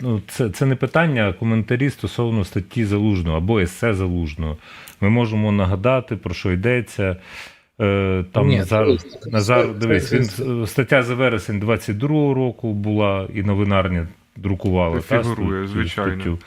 Ну, це, це не питання, а коментарі стосовно статті залужного або есе залужного. Ми можемо нагадати, про що йдеться. Е, Там Ні, Назар, дивись, це- Назар, це- дивись, це- він стаття за вересень 22-го року була і новинарня друкувала Це та, фігурує, звичайно. статтю.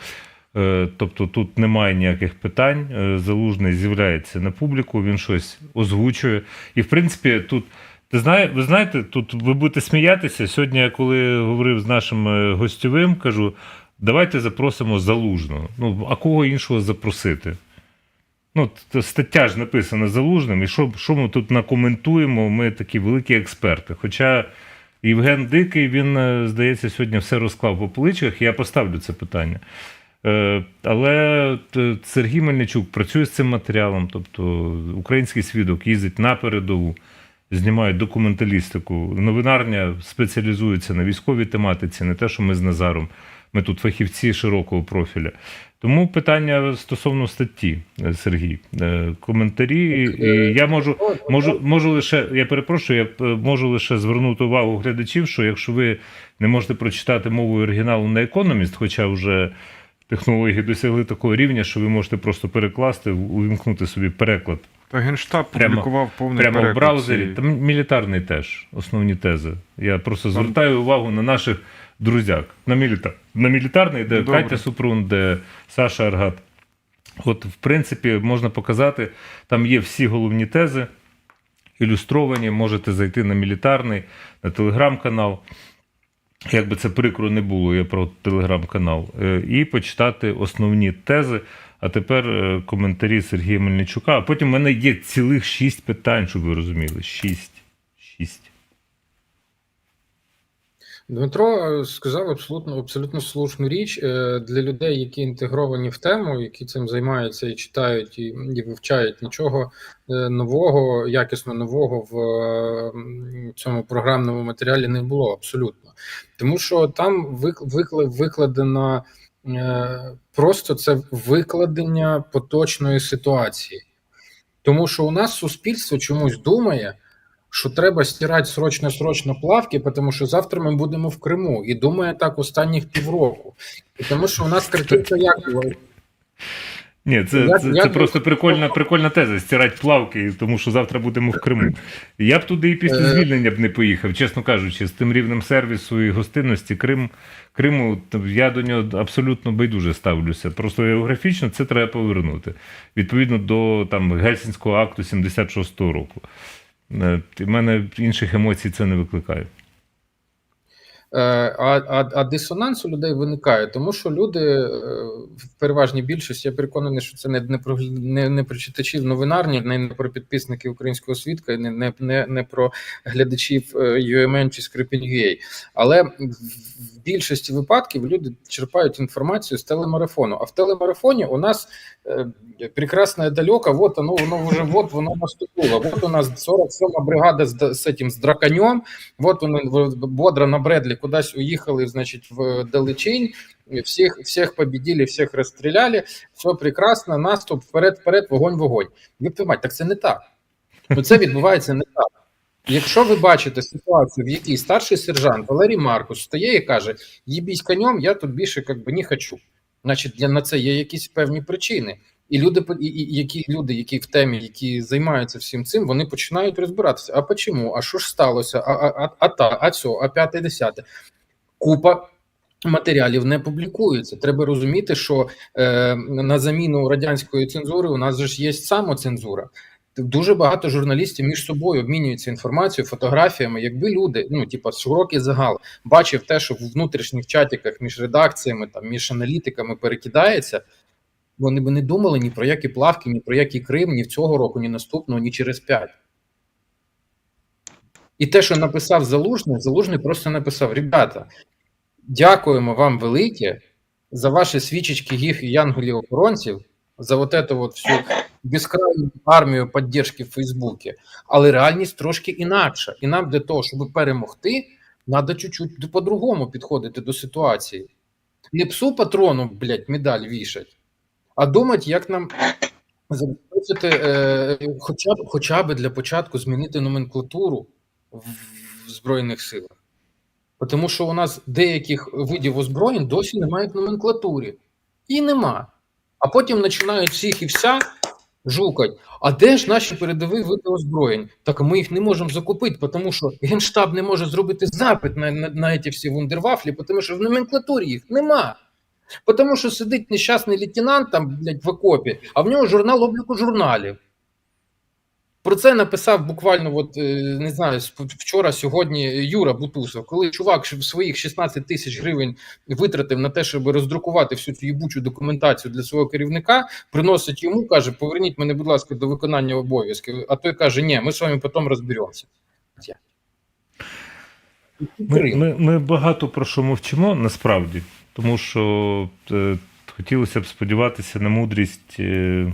Е, Тобто тут немає ніяких питань. Е, Залужний з'являється на публіку, він щось озвучує. І в принципі, тут ти знає, ви знаєте, тут ви будете сміятися. Сьогодні, я коли говорив з нашим е, гостьовим, кажу: давайте запросимо залужного. Ну, а кого іншого запросити? Ну, стаття ж написана залужним, і що, що ми тут накоментуємо? Ми такі великі експерти. Хоча Євген Дикий, він, е, здається, сьогодні все розклав по поличках, я поставлю це питання. Е, Але Сергій Мельничук працює з цим матеріалом, тобто український свідок їздить на передову, знімає документалістику. Новинарня спеціалізується на військовій тематиці, не те, що ми з Назаром. Ми тут фахівці широкого профіля. Тому питання стосовно статті, е, Сергій. Е, Коментарі. І я можу, можу, можу лише, я перепрошую, я е, можу лише звернути увагу глядачів, що якщо ви не можете прочитати мовою оригіналу на Economist, хоча вже технології досягли такого рівня, що ви можете просто перекласти, увімкнути собі переклад Та Генштаб Прямо- публікував повний прямо в переклад браузері. цієї. Там мілітарний теж основні тези. Я просто звертаю увагу на наших друзяк. На, міліта... на мілітарний, де Добре. Катя Супрун, де Саша Аргат. От, в принципі, можна показати, там є всі головні тези, ілюстровані. Можете зайти на мілітарний, на телеграм-канал. Як би це прикро не було, я про телеграм-канал, е, і почитати основні тези. А тепер е, коментарі Сергія Мельничука. А потім в мене є цілих шість питань, щоб ви розуміли. Шість. Шість. Дмитро е, сказав абсолютно абсолютно слушну річ е, для людей, які інтегровані в тему, які цим займаються і читають і, і вивчають нічого нового, якісно нового в цьому програмному матеріалі не було абсолютно, тому що там вик- викладена просто це викладення поточної ситуації, тому що у нас суспільство чомусь думає що треба стирати срочно-срочно плавки, тому що завтра ми будемо в Криму. І думає так останніх півроку. Тому що у нас критика як? Ні, це, Я- це, я це б- просто прикольна, прикольна теза стирати плавки, тому що завтра будемо в Криму. Я б туди і після Е. звільнення б не поїхав, чесно кажучи, з тим рівнем сервісу і гостинності Крим, Криму, я до нього абсолютно байдуже ставлюся. Просто географічно це треба повернути. Відповідно до там Гельсінського акту 76-го року. Е, В мене інших емоцій це не викликає. Е, А, а, дисонанс у людей виникає, тому що люди е, в переважній більшості, я переконаний, що це не, не про не, не про читачів новинарні, не, не про підписників українського свідка, не, не, не, не про глядачів е, UMN чи Скрипінь.ua. Але в більшості випадків люди черпають інформацію з телемарафону. А в телемарафоні у нас прекрасне далеко, вот оно, воно вже вот воно наступило. Вот у нас 47-ма бригада з, з этим з драконем. Вот вони в- бодро на Бредлі кудись уїхали, значить, в Далечінь. Всіх, всіх победили, всіх розстріляли. Все прекрасно, наступ, вперед, вперед, вогонь, вогонь. Ви мать, так це не так. Ну це відбувається не так. Якщо ви бачите ситуацію, в якій старший сержант Валерій Маркус стає і каже: їбісь конем, я тут більше как би, не хочу. Значить, для на це є якісь певні причини. І люди, і, і, які люди, які в темі, які займаються всім цим, вони починають розбиратися. А чому? А що ж сталося? А, а, а, а та, а цьо, а п'яте, десяте. Купа матеріалів не публікується. Треба розуміти, що е, на заміну радянської цензури у нас же ж є самоцензура. Дуже багато журналістів між собою обмінюються інформацією, фотографіями. Якби люди, ну типа широкий загал, бачив те, що в внутрішніх чатиках між редакціями, там між аналітиками перекидається, вони б не думали ні про які плавки, ні про який Крим, ні в цього року, ні наступного, ні через п'ять. І те, що написав Залужний, Залужний просто написав: Ребята, дякуємо вам велике за ваші свічечки гіф і янголів охоронців, за вот эту вот всю безкрайню армію підтримки в Фейсбуці. Але реальність трошки інакша. І нам для того, щоб перемогти, треба чуть-чуть по-другому підходити до ситуації. Не псу патрону, блядь, медаль вішать, а думати, як нам забезпечити е, хоча, б, хоча б для початку змінити номенклатуру в, Збройних силах. Тому що у нас деяких видів озброєнь досі немає в номенклатурі. І нема. А потім починають всіх і вся жукать. А де ж наші передові види озброєнь? Так ми їх не можемо закупити, тому що Генштаб не може зробити запит на, на, на ці всі вундервафлі, тому що в номенклатурі їх нема. Тому що сидить нещасний лейтенант там, блядь, в окопі, а в нього журнал обліку журналів. Про це написав буквально, от, е, не знаю, вчора, сьогодні Юра Бутусов, коли чувак своїх 16 тисяч гривень витратив на те, щоб роздрукувати всю цю їбучу документацію для свого керівника, приносить йому, каже: поверніть мене, будь ласка, до виконання обов'язків. А той каже: ні, ми з вами потім розберемося. Ми, ми, ми багато про що мовчимо насправді, тому що е, хотілося б сподіватися на мудрість е,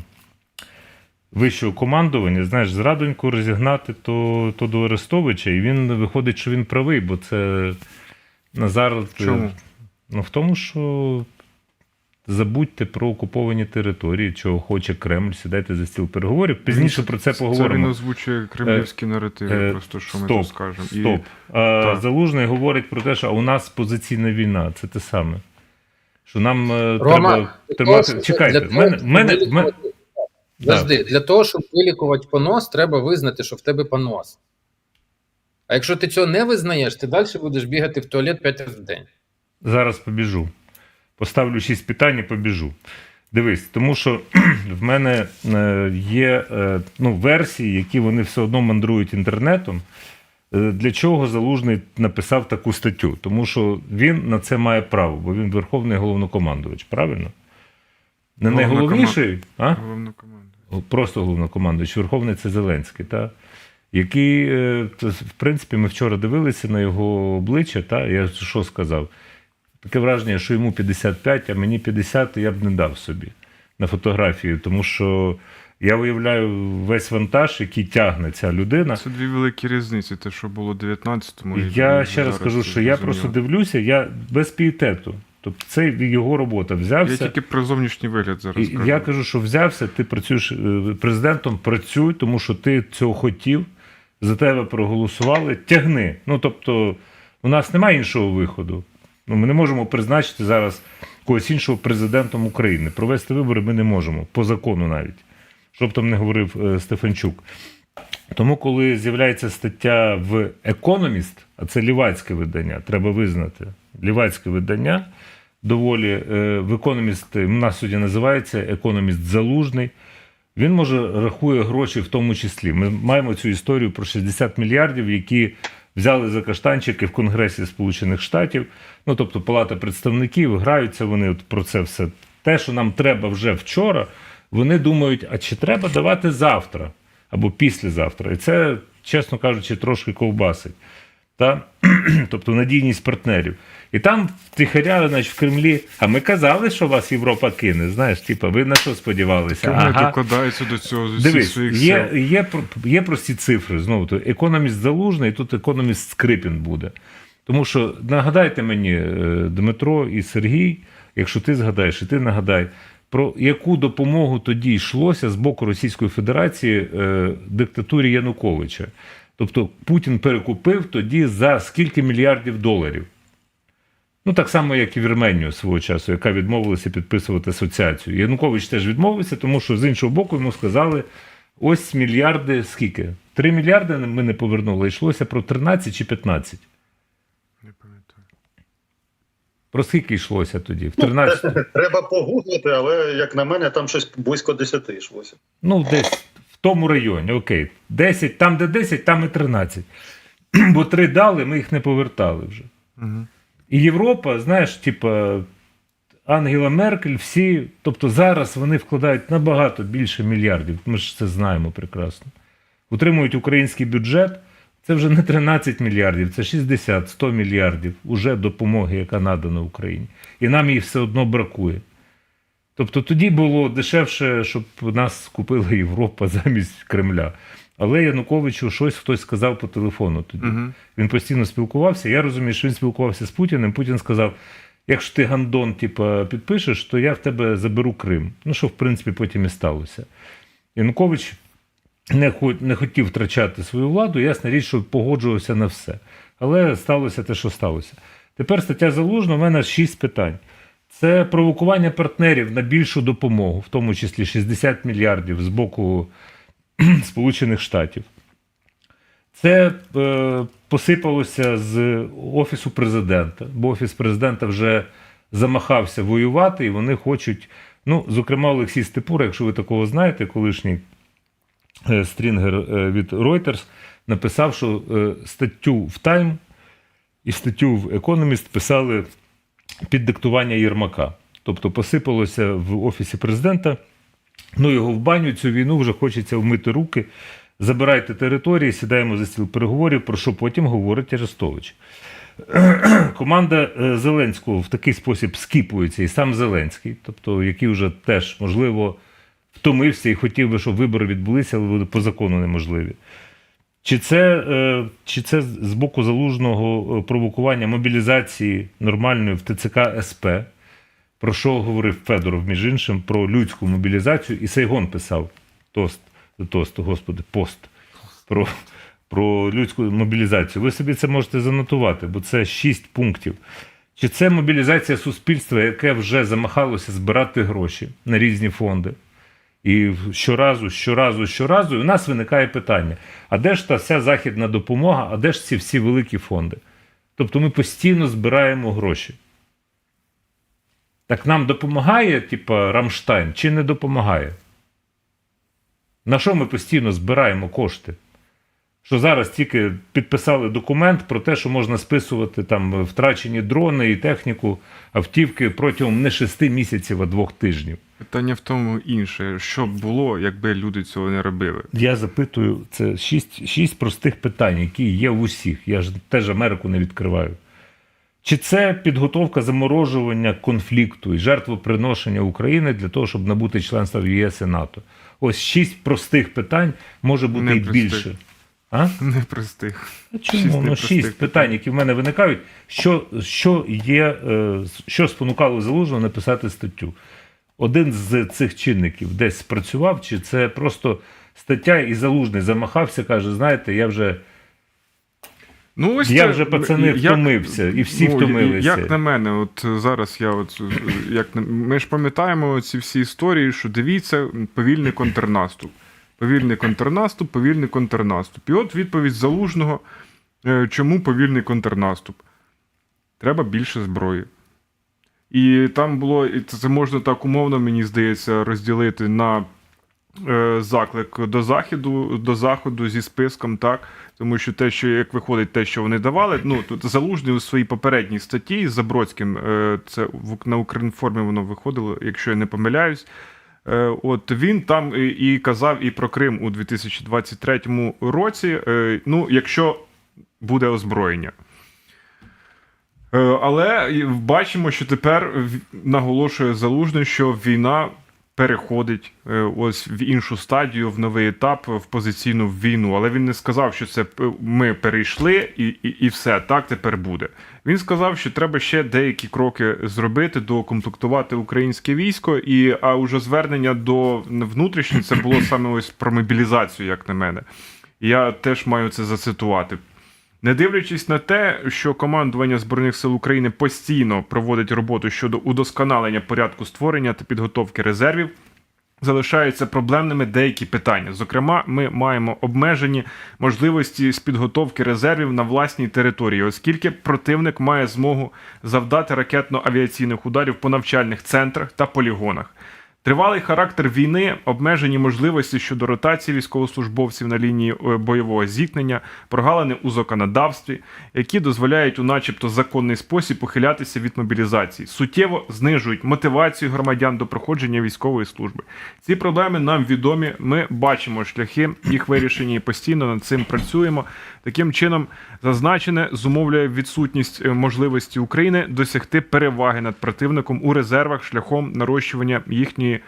вищого командування. Знаєш, зрадоньку розігнати то, то до Арестовича, і він виходить, що він правий, бо це Назар. е, Чому? Ну, в тому, що забудьте про окуповані території, чого хоче Кремль, сідайте за стіл переговорів. Пізніше про це Це поговоримо. він озвучує кремлівські наративи, е, просто що ми тут скажемо. Стоп. А, Так. Залужний говорить про те, що у нас позиційна війна. Це те саме. Що нам е, Рома, треба тримати. Для Чекайте, того, в мене, мене, мене... Завжди, для того, щоб вилікувати понос, треба визнати, що в тебе понос. А якщо ти цього не визнаєш, ти далі будеш бігати в туалет 5 разів в день. зараз побіжу. Поставлю шість питань і побіжу. Дивись, тому що в мене е, є е, ну, версії, які вони все одно мандрують інтернетом. Е, Для чого Залужний написав таку статтю? Тому що він на це має право, бо він верховний головнокомандувач, правильно? Не найголовніший, а? головна просто головнокомандуючий, Верховний це Зеленський, та? який, е, в принципі, ми вчора дивилися на його обличчя, та? я що сказав? Таке враження, що йому 55, а мені 50, я б не дав собі на фотографію, тому що я виявляю весь вантаж, який тягне ця людина. Це дві великі різниці, те, що було в 19-му. і Я ще раз кажу, що я просто дивлюся, я без пієтету. Тобто це його робота. Я Взявся. тільки про зовнішній вигляд зараз кажу. я кажу, що взявся, ти працюєш е, президентом, працюй, тому що ти цього хотів, за тебе проголосували, тягни. Ну тобто, у нас немає іншого виходу. Ну, ми не можемо призначити зараз когось іншого президентом України. Провести вибори ми не можемо, по закону навіть. Щоб там не говорив е, Стефанчук. Тому, коли з'являється стаття в Економіст, а це лівацьке видання, треба визнати, лівацьке видання, доволі е, в Економіст, у нас сьогодні називається Економіст Залужний. Він може рахує гроші в тому числі. Ми маємо цю історію про 60 мільярдів, які взяли за каштанчики в Конгресі Сполучених Штатів. Ну тобто Палата представників граються вони от про це все. Те, що нам треба вже вчора, вони думають, а чи треба давати завтра або післязавтра. І це, чесно кажучи, трошки ковбасить. Та? тобто надійність партнерів. І там втихаря, значить, в Кремлі, а ми казали, що вас Європа кине. Знаєш, типа, ви на що сподівалися? Вони докладаються до цього з Дивись, своїх є, сил. є, про- є прості цифри. Знову то економіст залужний, тут економіст Скрипін буде. Тому що нагадайте мені, е, Дмитро і Сергій, якщо ти згадаєш, і ти нагадай, про яку допомогу тоді йшлося з боку Російської Федерації е, диктатурі Януковича. Тобто Путін перекупив тоді за скільки мільярдів доларів. Ну, так само, як і Вірменію свого часу, яка відмовилася підписувати асоціацію. Янукович теж відмовився, тому що з іншого боку йому сказали: ось мільярди, скільки? Три мільярди ми не повернули. Йшлося про 13 чи 15. Не пам'ятаю. Про скільки йшлося тоді? В 13. Треба погуглити, але як на мене, там щось близько 10 йшлося. Ну, десь в тому районі, окей. 10, там, де 10, там і 13. Бо три дали, ми їх не повертали вже. Угу. І Європа, знаєш, типа Ангела Меркель, всі, тобто зараз вони вкладають набагато більше мільярдів. Ми ж це знаємо прекрасно. Утримують український бюджет. Це вже не 13 мільярдів, це 60-100 мільярдів уже допомоги, яка надана Україні. І нам її все одно бракує. Тобто тоді було дешевше, щоб нас купила Європа замість Кремля. Але Януковичу щось хтось сказав по телефону тоді. Угу. Він постійно спілкувався. Я розумію, що він спілкувався з Путіним. Путін сказав: якщо ти гандон, типа, підпишеш, то я в тебе заберу Крим. Ну, що в принципі потім і сталося. Янукович не, не хотів втрачати свою владу, ясна річ, що погоджувався на все. Але сталося те, що сталося. Тепер стаття залужна, у мене шість питань. Це провокування партнерів на більшу допомогу, в тому числі 60 мільярдів з боку Сполучених Штатів. Це е, посипалося з Офісу президента, бо Офіс президента вже замахався воювати, і вони хочуть. Ну, зокрема, Олексій Степура, якщо ви такого знаєте, колишній стрінгер е, від Reuters, написав, що е, статтю в Time і статтю в Economist писали під диктування Єрмака. Тобто посипалося в Офісі президента. Ну, його в баню цю війну вже хочеться вмити руки. Забирайте території, сідаємо за стіл переговорів, про що потім говорить Арестович. Команда е, Зеленського в такий спосіб скіпується, і сам Зеленський, тобто, який вже теж, можливо, втомився і хотів би, щоб вибори відбулися, але вони по закону неможливі. Чи це, е, чи це з боку залужного е, провокування мобілізації нормальної в ТЦК СП, про що говорив Федоров, між іншим, про людську мобілізацію, і Сайгон писав тост, тост, господи, пост про, про людську мобілізацію. Ви собі це можете занотувати, бо це шість пунктів. Чи це мобілізація суспільства, яке вже замахалося збирати гроші на різні фонди? І щоразу, щоразу, щоразу, і у нас виникає питання: а де ж та вся західна допомога, а де ж ці всі великі фонди? Тобто ми постійно збираємо гроші. Так нам допомагає, типа, Рамштайн, чи не допомагає? На що ми постійно збираємо кошти? Що зараз тільки підписали документ про те, що можна списувати там втрачені дрони і техніку автівки протягом не шести місяців, а двох тижнів. Питання в тому інше, що б було, якби люди цього не робили. Я запитую, це шість, шість простих питань, які є в усіх. Я ж теж Америку не відкриваю. Чи це підготовка заморожування конфлікту і жертвоприношення України для того, щоб набути членства в ЄС і НАТО? Ось шість простих питань може бути і більше. А? Непростих. А Чому? Шість ну, шість питань, які в мене виникають. Що, що є, е, що спонукало залужного написати статтю? Один з цих чинників десь спрацював, чи це просто стаття і залужний замахався, каже: знаєте, я вже Ну, ось Я це, вже, пацани, як- втомився, і всі ну, втомилися. Як на мене, от зараз я от як ми ж пам'ятаємо ці всі історії, що дивіться, повільний контрнаступ. Повільний контрнаступ, повільний контрнаступ. І от відповідь залужного, е, чому повільний контрнаступ? Треба більше зброї. І там було, і це можна так умовно, мені здається, розділити на е, заклик до заходу, до заходу зі списком, так. Тому що те, що як виходить, те, що вони давали, ну тут залужний у своїй попередній статті з Забродським, е, це на Укрінформі воно виходило, якщо я не помиляюсь. Е, От він там і, казав і про Крим у 2023 році. е, Ну, якщо буде озброєння. Е, Але бачимо, що тепер наголошує залужний, що війна переходить е, ось в іншу стадію, в новий етап, в позиційну війну. Але він не сказав, що це ми перейшли і, і, і все так тепер буде. Він сказав, що треба ще деякі кроки зробити, доукомплектувати українське військо. І а уже звернення до внутрішніх це було саме ось про мобілізацію, як на мене. Я теж маю це зацитувати. Не дивлячись на те, що командування Збройних сил України постійно проводить роботу щодо удосконалення порядку створення та підготовки резервів, залишаються проблемними деякі питання. Зокрема, ми маємо обмежені можливості з підготовки резервів на власній території, оскільки противник має змогу завдати ракетно-авіаційних ударів по навчальних центрах та полігонах. Тривалий характер війни, обмежені можливості щодо ротації військовослужбовців на лінії е, бойового зіткнення, прогалини у законодавстві, які дозволяють у начебто законний спосіб ухилятися від мобілізації, суттєво знижують мотивацію громадян до проходження військової служби. Ці проблеми нам відомі. Ми бачимо шляхи їх вирішення і постійно над цим працюємо. Таким чином, зазначене зумовлює відсутність е, можливості України досягти переваги над противником у резервах шляхом нарощування їхньої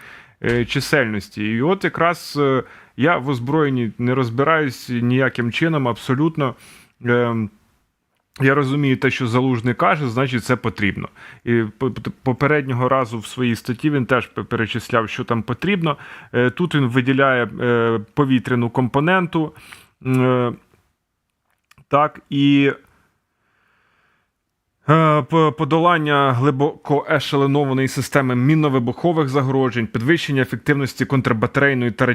е, чисельності. І от якраз е, я в озброєнні не розбираюсь ніяким чином, абсолютно. Е, я розумію те, що залужний каже, значить це потрібно. І по- по- попереднього разу в своїй статті він теж перечисляв, що там потрібно. Тут він виділяє повітряну компоненту. Е, Так, і Е, Подолання глибоко ешеленованої системи мінно-вибухових загрожень, підвищення ефективності контрбатарейної та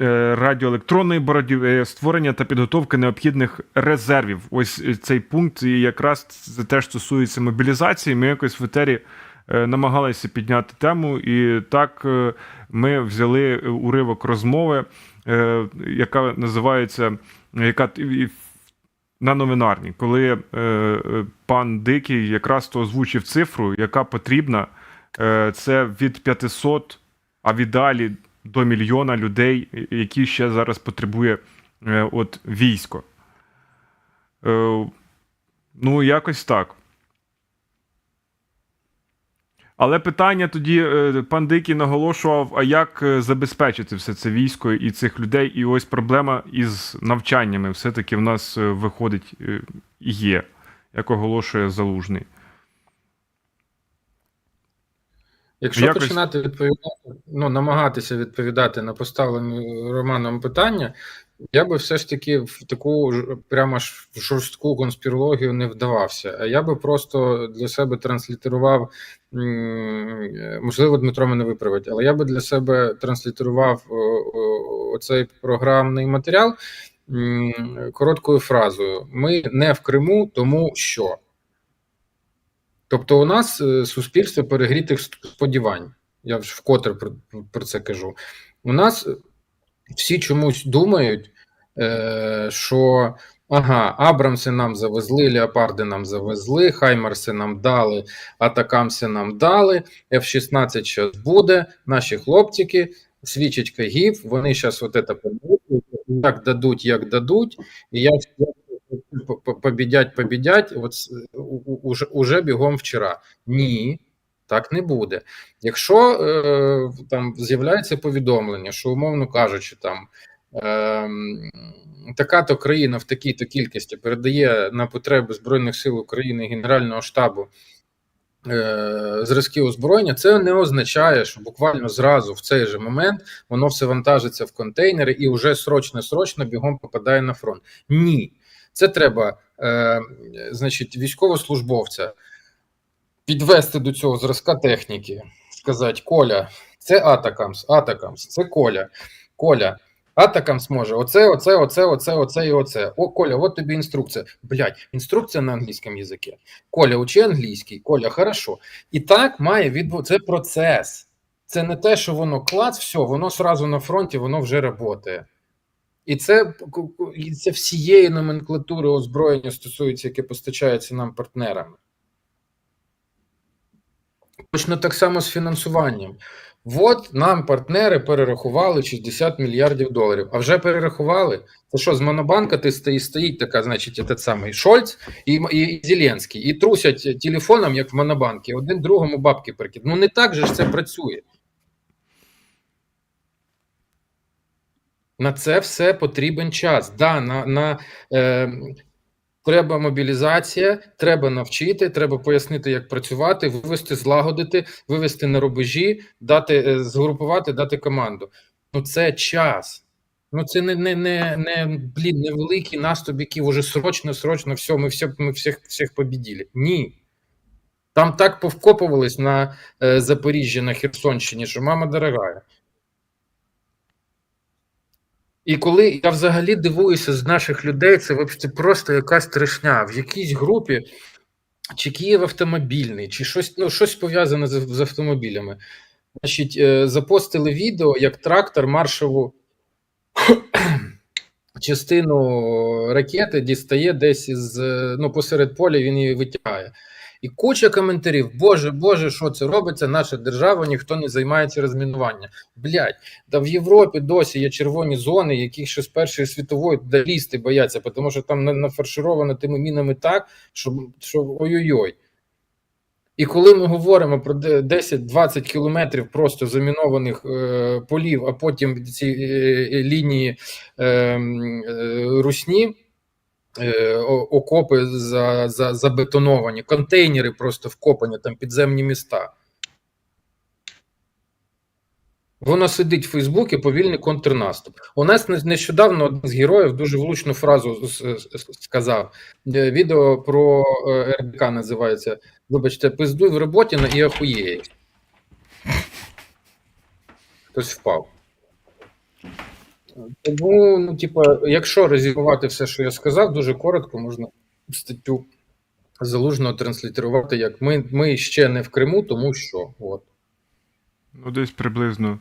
е, радіоелектронної боротьби, створення та підготовка необхідних резервів. Ось е, цей пункт і якраз це теж стосується мобілізації. Ми якось в етері е, намагалися підняти тему, і так е, ми взяли е, уривок розмови, е, яка називається яка на новинарні, коли е, е, пан Дикий якраз то озвучив цифру, яка потрібна, е, це від 500, а віддалі до мільйона людей, які ще зараз потребує е, от військо. Е, ну, якось так. Але питання тоді е, пан Дикий наголошував: а як е, забезпечити все це військо і цих людей? І ось проблема із навчаннями все-таки в нас е, виходить є, як оголошує залужний. Якщо Якось- починати відповідати, ну намагатися відповідати на поставлені Романом питання, я би все ж таки в таку прямо ж жорстку конспірологію не вдавався. А я би просто для себе транслітерував, можливо, Дмитро мене виправить, але я би для себе транслітерував оцей програмний матеріал короткою фразою: Ми не в Криму, тому що. Тобто, у нас е, суспільство перегрітих сподівань. Я вже вкотре про це кажу. У нас всі чомусь думають, е, що ага, Абрамси нам завезли, Леопарди нам завезли, Хаймарси нам дали, Атакамси нам дали, F-16 зараз буде, наші хлопчики, свічечка гів, вони зараз от це побудуть, як дадуть, як дадуть, і я по- по- побідять, побідять, от уже, уже бігом вчора. Ні, так не буде. Якщо е, там з'являється повідомлення, що, умовно кажучи, там е, така-то країна в такій-то кількості передає на потреби Збройних сил України Генерального штабу е, зразки озброєння, це не означає, що буквально зразу в цей же момент воно все вантажиться в контейнери і вже срочно-срочно бігом попадає на фронт. Ні. Це треба, е, значить, військовослужбовця підвести до цього зразка техніки, сказати: Коля, це Атакамс, Атакамс, це Коля, Коля. Атакамс може оце, оце, оце, оце, оце і оце. О, Коля, от тобі інструкція. Блять, інструкція на англійському язикі. Коля, учи англійський, Коля, хорошо. І так має відбу... Це процес. Це не те, що воно клац, все, воно сразу на фронті, воно вже працює. І це, це всієї номенклатури озброєння стосується, яке постачається нам партнерами. Точно так само з фінансуванням. От нам партнери перерахували 60 мільярдів доларів. А вже перерахували. Це що, з Монобанка ти стоїть, стоїть така, значить, этот самий Шольц і, і Зеленський, і трусять телефоном, як в Монобанкі, один другому бабки прикид. Ну не так же ж це працює. На це все потрібен час. Да, на, на, е, треба мобілізація, треба навчити, треба пояснити, як працювати, вивести, злагодити, вивести на рубежі, дати, е, згрупувати, дати команду. Ну, це час. Ну, це не, не, не, не блін, невеликий наступ, який вже срочно, срочно, все, ми, все, ми всіх, всіх побіділи. Ні. Там так повкопувались на е, Запоріжжі, на Херсонщині, що мама дорогая. І коли я взагалі дивуюся з наших людей, це взагалі просто якась трешня. В якійсь групі, чи Київ автомобільний, чи щось ну, щось пов'язане з, з автомобілями. Значить, е, запостили відео, як трактор маршову частину ракети дістає десь із е, ну, посеред поля, він її витягає. І куча коментарів: Боже, Боже, що це робиться? Наша держава, ніхто не займається розмінуванням. Блять, та в Європі досі є червоні зони, яких ще з Першої світової туди лізти бояться, тому що там на- нафаршировано тими мінами так, що, що ой-ой-ой. І коли ми говоримо про 10-20 кілометрів просто замінованих е, полів, а потім ці е, е, лінії е, е, русні, окопи за, за, забетоновані, контейнери просто вкопані, там підземні міста. Воно сидить в Фейсбуці повільний контрнаступ. У нас нещодавно один з героїв дуже влучну фразу сказав. Е, Відео про е, РБК називається. Вибачте, пиздуй в роботі на і охуєє. Хтось впав. Тому, ну, типа, якщо резюмувати все, що я сказав, дуже коротко можна статтю залужного транслітерувати як ми, ми ще не в Криму, тому що. От. Ну, десь приблизно